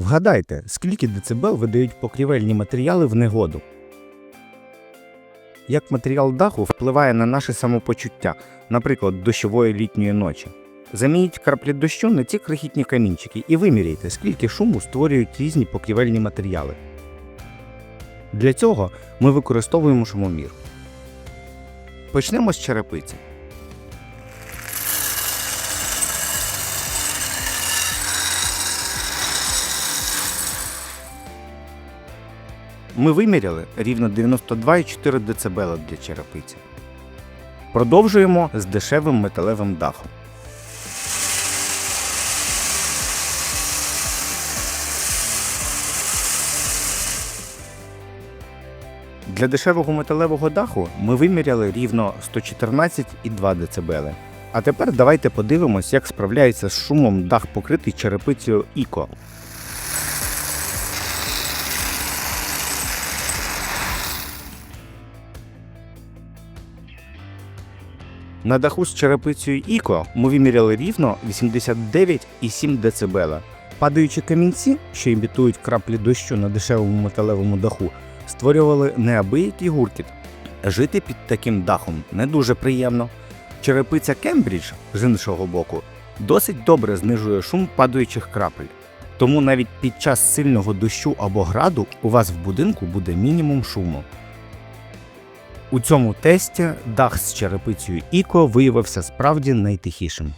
Вгадайте, скільки децибел видають покрівельні матеріали в негоду? Як матеріал даху впливає на наше самопочуття, наприклад, дощової літньої ночі? Замініть краплі дощу на ці крихітні камінчики і виміряйте, скільки шуму створюють різні покрівельні матеріали. Для цього ми використовуємо шумомір. Почнемо з черепиці. Ми виміряли рівно 92,4 дБ для черепиці. Продовжуємо з дешевим металевим дахом. Для дешевого металевого даху ми виміряли рівно 114,2 дБ. А тепер давайте подивимось, як справляється з шумом дах покритий черепицею Іко. На даху з черепицею Іко ми виміряли рівно 89,7 дБ. Падаючі камінці, що імітують краплі дощу на дешевому металевому даху, створювали неабиякий гуркіт. Жити під таким дахом не дуже приємно. Черепиця Кембридж, з іншого боку, досить добре знижує шум падаючих крапель. Тому навіть під час сильного дощу або граду у вас в будинку буде мінімум шуму. У цьому тесті дах з черепицею Іко виявився справді найтихішим.